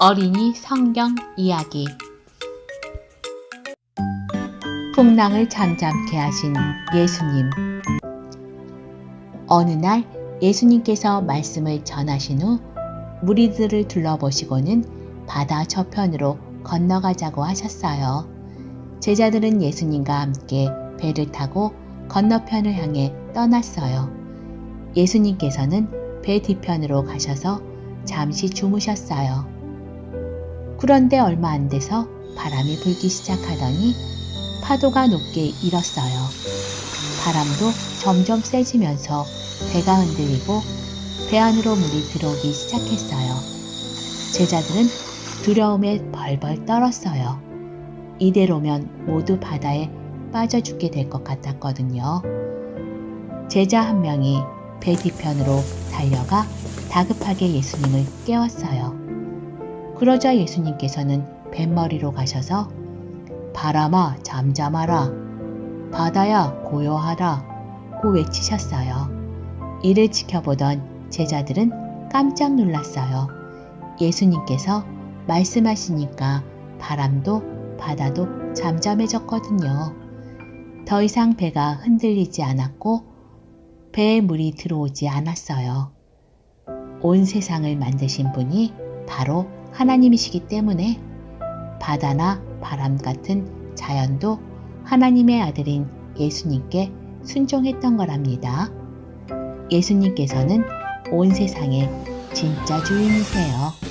어린이 성경 이야기 풍랑을 잠잠케 하신 예수님 어느 날 예수님께서 말씀을 전하신 후 무리들을 둘러보시고는 바다 저편으로 건너가자고 하셨어요. 제자들은 예수님과 함께 배를 타고 건너편을 향해 떠났어요. 예수님께서는 배 뒤편으로 가셔서 잠시 주무셨어요. 그런데 얼마 안 돼서 바람이 불기 시작하더니 파도가 높게 일었어요. 바람도 점점 세지면서 배가 흔들리고 배 안으로 물이 들어오기 시작했어요. 제자들은 두려움에 벌벌 떨었어요. 이대로면 모두 바다에 빠져 죽게 될 것 같았거든요. 제자 한 명이 배 뒤편으로 달려가 다급하게 예수님을 깨웠어요. 그러자 예수님께서는 뱃머리로 가셔서 바람아 잠잠하라 바다야 고요하라 고 외치셨어요. 이를 지켜보던 제자들은 깜짝 놀랐어요. 예수님께서 말씀하시니까 바람도 바다도 잠잠해졌거든요. 더 이상 배가 흔들리지 않았고 배에 물이 들어오지 않았어요. 온 세상을 만드신 분이 바로 하나님이시기 때문에 바다나 바람 같은 자연도 하나님의 아들인 예수님께 순종했던 거랍니다. 예수님께서는 온 세상의 진짜 주인이세요.